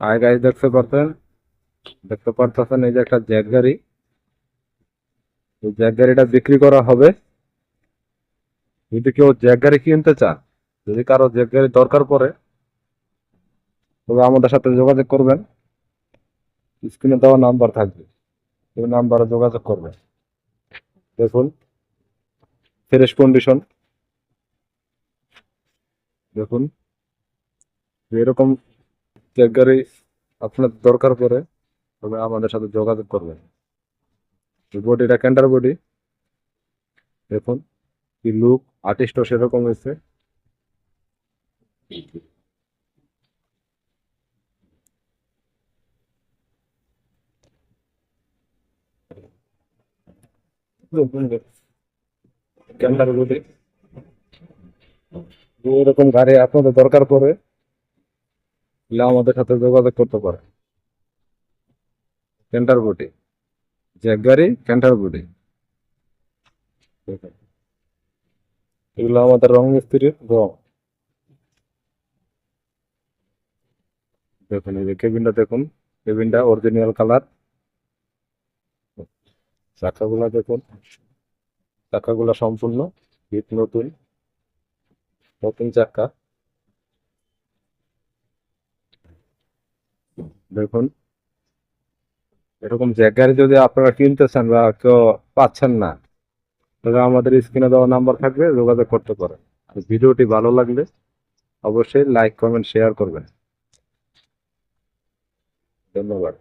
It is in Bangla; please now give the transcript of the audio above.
আয় গাড়ি দেখতে পারতেন? দেখতে পারতেছেন এই যে একটা জ্যাক গাড়ি। এই জ্যাক গাড়িটা বিক্রি করা হবে। যদি কেউ জ্যাক গাড়ি কিনতে চান যদি কারও জ্যাক গাড়ি দরকার পড়ে, তবে আমাদের সাথে যোগাযোগ করবেন। স্ক্রিনে দেওয়া নাম্বার থাকবে। ওই নাম্বারে যোগাযোগ করবেন। দেখুন ফ্রেশ কন্ডিশন দেখুন, এরকম গাড়ি আপনার দরকার পড়ে, তবে আমাদের সাথে যোগাযোগ করবেন। বডিটা ক্যান্টার বডি দেখুন, কি লুক আর্টিস্টও সেরকম হয়েছে। এরকম গাড়ি আপনাদের দরকার পড়ে। তাহলে আমাদের সাথে যোগাযোগ করতে পারে। ক্যান্টার বডি জ্যাক গাড়ি ক্যান্টার বডি এগুলো আমাদের রং মিস্ত্রির রং। দেখুন, এই যে কেবিনটা দেখুন। কেবিনটা অরিজিনাল কালার চাকাগুলা দেখুন। চাকাগুলা সম্পূর্ণ। হিট নতুন। নতুন চাকা। দেখুন, এরকম জায়গায় যদি আপনারা কিনতে চান বা কেউ পাচ্ছেন না, তাহলে আমাদের স্ক্রিনে দেওয়া নাম্বার থাকবে, যোগাযোগ করতে পারেন। আর ভিডিওটি ভালো লাগলে অবশ্যই লাইক, কমেন্ট, শেয়ার করবেন। ধন্যবাদ।